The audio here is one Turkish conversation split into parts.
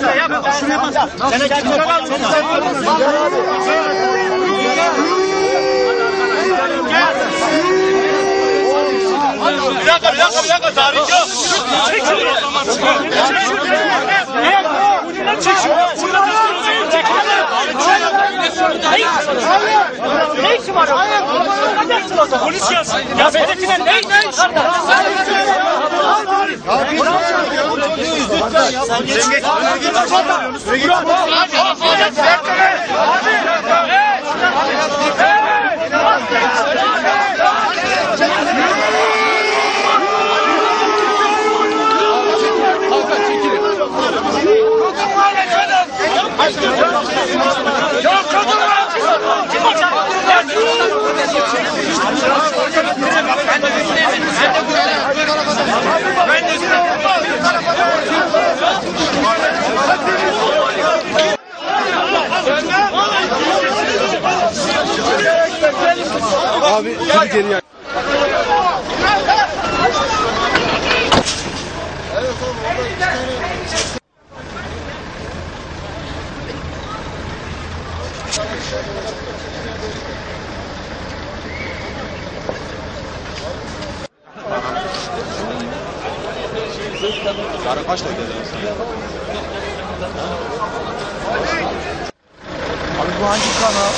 Şuraya bas. Bir dakika bir dakika bir dakika. Tarih yok. Çek şunu. O zaman. Çek şunu. Ne işi var? Hayır. Kaçacaksın o zaman. Polis gelsin. Ya hedefine ne? Ne? Abi kuru geri yak. Evet oğlum orada iki tane Sarı kaç dakika Abi bu hangi kanal?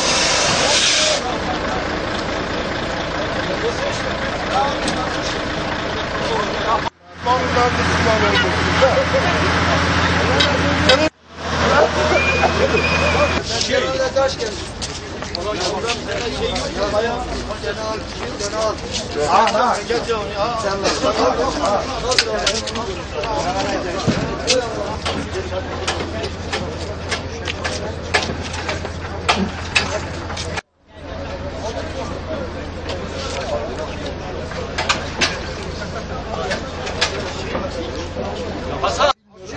Allah'ım ben Şey. Kaç kez? Şey.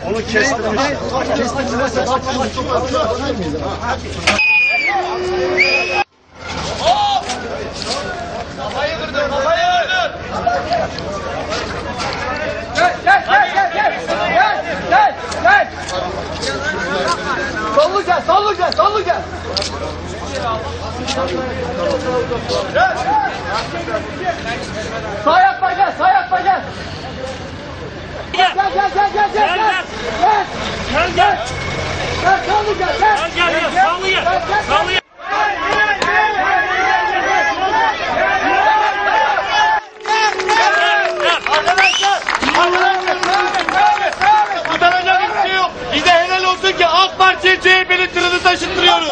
Onu kestirmiş. Kestirmişlerse daha fazla çok atıyor. Sağ yapma gel, sağ yapma gel. Gel gel gel gel gel gel. Gel. Gel gel. Gel gel, gel. Gel gel gel. Sağlı gel. Sağlı gel. Şey. Bize helal olsun ki AK Parti'ye CHP'nin tırını taşıttırıyoruz.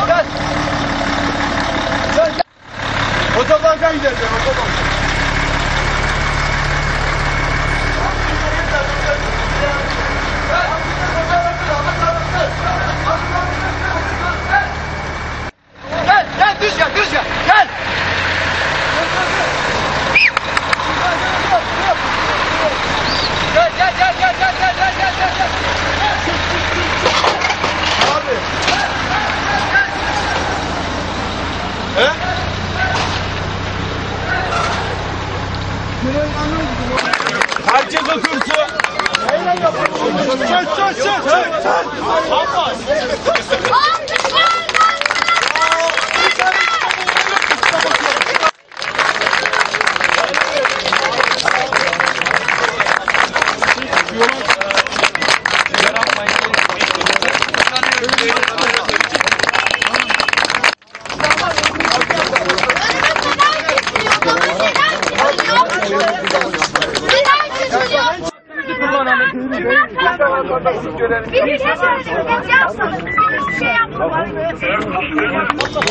Hey, Bir söyleyeceğim. Yapmadım. Bir şey yapmadım.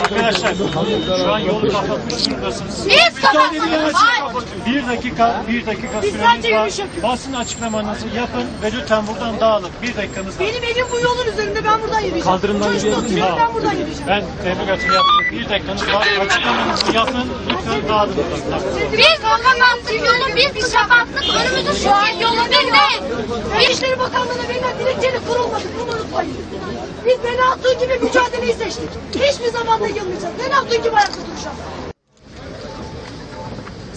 Arkadaşlar şu an yolu kapatmış durumdasınız. Biz kapatmadık. Hayır. Bir dakika, bir dakika Biz süreniz var. Basın açıklamanızı yapın ve lütfen buradan dağılın. Bir dakikanız var. Benim evim bu yolun üzerinde ben buradan yürüyeceğim. Kaldırımdan Tamam. ben buradan yürüyeceğim. Ben tebrikatını yaptım. Bir dakikanız var. Açıklamanızı yapın. Lütfen dağılın. Biz kapattık yolu biz kapattık. Önümüzü şu an yolu değil. İçişleri Bakanlığı'na verilen dilekçeyle kurulmadı. Bunu unutmayın. Biz Beni Hatun gibi mücadeleyi seçtik. Hiçbir zaman da yılmayacağız. Beni Hatun gibi ayakta duracağız.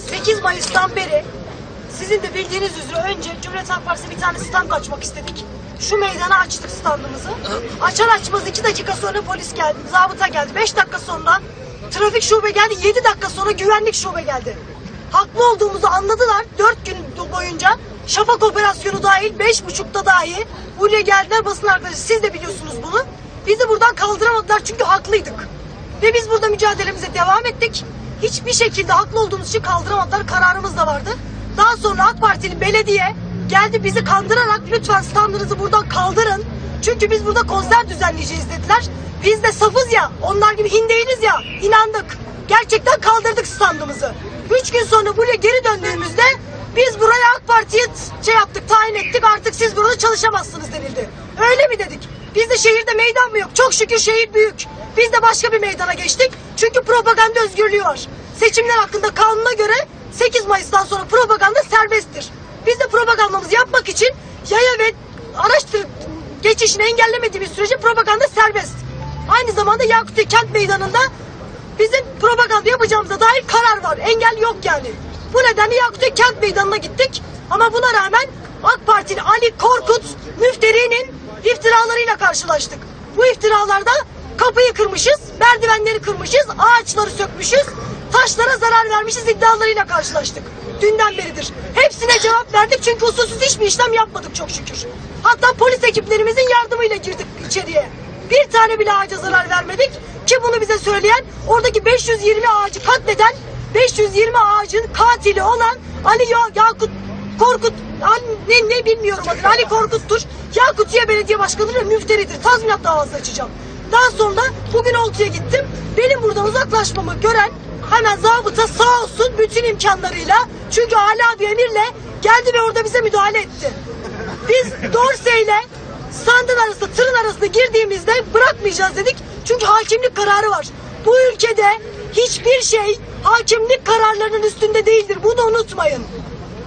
8 Mayıs'tan beri sizin de bildiğiniz üzere önce Cumhuriyet Halk Partisi bir tane stand açmak istedik. Şu meydana açtık standımızı. Açar açmaz iki dakika sonra polis geldi, zabıta geldi. Beş dakika sonra trafik şube geldi. Yedi dakika sonra güvenlik şube geldi. Haklı olduğumuzu anladılar. Dört gün boyunca şafak operasyonu dahil, beş buçukta dahi buraya geldiler basın arkadaşı. Siz de biliyorsunuz bunu. Bizi buradan kaldıramadılar çünkü haklıydık. Ve biz burada mücadelemize devam ettik. Hiçbir şekilde haklı olduğumuz için kaldıramadılar. Kararımız da vardı. Daha sonra AK Partili belediye geldi bizi kandırarak lütfen standınızı buradan kaldırın. Çünkü biz burada konser düzenleyeceğiz dediler. Biz de safız ya, onlar gibi hin ya, inandık. Gerçekten kaldırdık standımızı. Üç gün sonra buraya geri döndüğümüzde biz buraya Parti'ye şey yaptık, tayin ettik artık siz burada çalışamazsınız denildi. Öyle mi dedik? Bizde şehirde meydan mı yok? Çok şükür şehir büyük. Biz de başka bir meydana geçtik. Çünkü propaganda özgürlüğü var. Seçimler hakkında kanuna göre 8 Mayıs'tan sonra propaganda serbesttir. Biz de propagandamızı yapmak için yaya ve araç geçişini engellemediğimiz sürece propaganda serbest. Aynı zamanda Yakutiye Kent Meydanı'nda bizim propaganda yapacağımıza dair karar var. Engel yok yani. Bu nedenle Yakutiye Kent Meydanı'na gittik. Ama buna rağmen AK Parti'nin Ali Korkut müfterinin iftiralarıyla karşılaştık. Bu iftiralarda kapıyı kırmışız, merdivenleri kırmışız, ağaçları sökmüşüz, taşlara zarar vermişiz iddialarıyla karşılaştık. Dünden beridir. Hepsine cevap verdik çünkü usulsüz hiçbir işlem yapmadık çok şükür. Hatta polis ekiplerimizin yardımıyla girdik içeriye. Bir tane bile ağaca zarar vermedik ki bunu bize söyleyen oradaki 520 ağacı katleden 520 ağacın katili olan Ali Ya- Yakut Korkut ne, ne bilmiyorum adını Ali Korkut'tur. Yakutiye Belediye Başkanı ve müfteridir. Tazminat davası açacağım. Daha sonra bugün Oltu'ya gittim. Benim buradan uzaklaşmamı gören hemen zabıta sağ olsun bütün imkanlarıyla çünkü hala bir emirle geldi ve orada bize müdahale etti. Biz Dorse'yle sandın arasında tırın arasında girdiğimizde bırakmayacağız dedik. Çünkü hakimlik kararı var. Bu ülkede hiçbir şey hakimlik kararlarının üstünde değildir. Bunu unutmayın.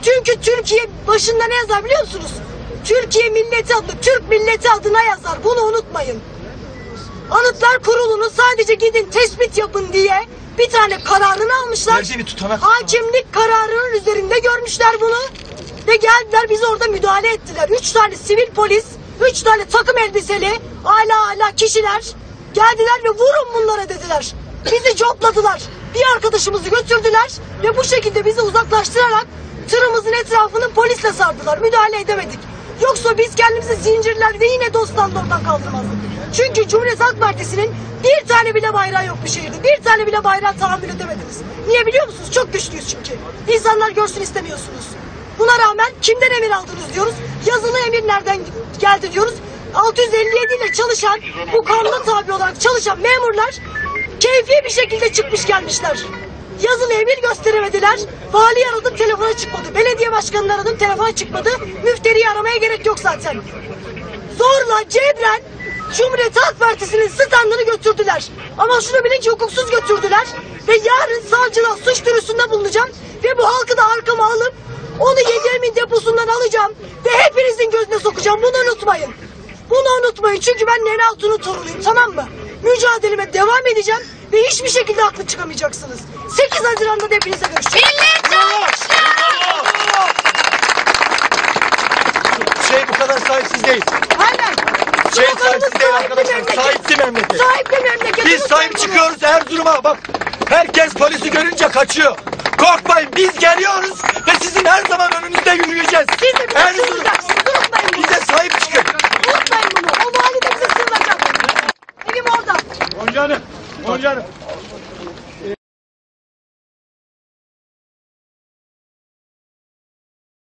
Çünkü Türkiye başında ne yazar biliyor musunuz? Türkiye milleti adına, Türk milleti adına yazar. Bunu unutmayın. Anıtlar Kurulu'nu sadece gidin tespit yapın diye bir tane kararını almışlar. Verdiği bir tutanak. Hakimlik kararının üzerinde görmüşler bunu. Ve geldiler bize orada müdahale ettiler. Üç tane sivil polis, üç tane takım elbiseli, hala hala kişiler geldiler ve vurun bunlara dediler. Bizi copladılar. Bir arkadaşımızı götürdüler ve bu şekilde bizi uzaklaştırarak tırımızın etrafını polisle sardılar. Müdahale edemedik. Yoksa biz kendimizi zincirler ve yine dosttan oradan kaldırmazdık. Çünkü Cumhuriyet Halk Partisi'nin bir tane bile bayrağı yok bu şehirde. Bir tane bile bayrağı tahammül edemediniz. Niye biliyor musunuz? Çok güçlüyüz çünkü. İnsanlar görsün istemiyorsunuz. Buna rağmen kimden emir aldınız diyoruz. Yazılı emir nereden geldi diyoruz. 657 ile çalışan bu kanuna tabi olarak çalışan memurlar keyfi bir şekilde çıkmış gelmişler. Yazılı emir gösteremediler. Vali aradım telefona çıkmadı. Belediye başkanını aradım telefona çıkmadı. Müfteriyi aramaya gerek yok zaten. Zorla cebren Cumhuriyet Halk Partisi'nin standını götürdüler. Ama şunu bilin ki hukuksuz götürdüler. Ve yarın savcılığa suç duyurusunda bulunacağım. Ve bu halkı da arkama alıp onu Yedirmin deposundan alacağım. Ve hepinizin gözüne sokacağım. Bunu unutmayın. Bunu unutmayın. Çünkü ben Nene Altun'un torunuyum tamam mı? Mücadeleme devam edeceğim. Ve hiçbir şekilde haklı çıkamayacaksınız. 8 Haziran'da da hepinize görüşeceğim. Şey bu kadar sahipsiz değil. Aynen. Şey Sloganımız sahipsiz değil sahipli arkadaşlar. memleket. Sahipli memleket. Sahipli memleket. Biz sahip çıkıyoruz Erzurum'a bak. Herkes polisi görünce kaçıyor. Korkmayın biz geliyoruz ve sizin her zaman önünüzde yürüyeceğiz. Siz de bize